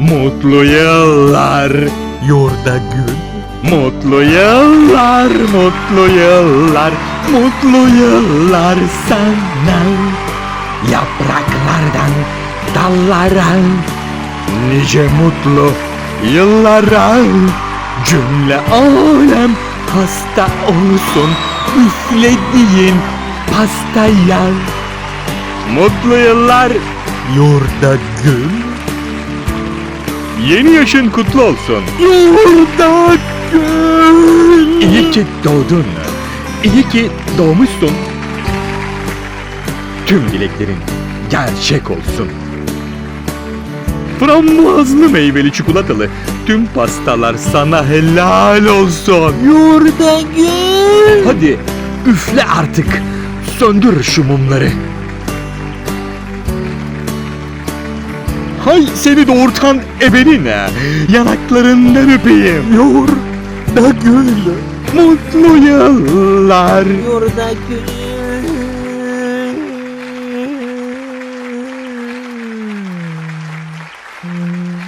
Mutlu yıllar yurda gül. Mutlu yıllar, mutlu yıllar Mutlu yıllar sana. Yapraklardan dallara Nice mutlu yıllara. Cümle alem hasta olsun Üflediğin pastaya Mutlu yıllar yurda gül Yeni yaşın kutlu olsun. Yurda gül. İyi ki doğdun. İyi ki doğmuşsun. Tüm dileklerin gerçek olsun. Frambuazlı meyveli çikolatalı tüm pastalar sana helal olsun. Yurda gül. Hadi üfle artık. Söndür şu mumları. Hay seni doğurtan ebenine yanaklarından öpeyim. Yor da gül mutlu yıllar. Yurda gül. 嗯。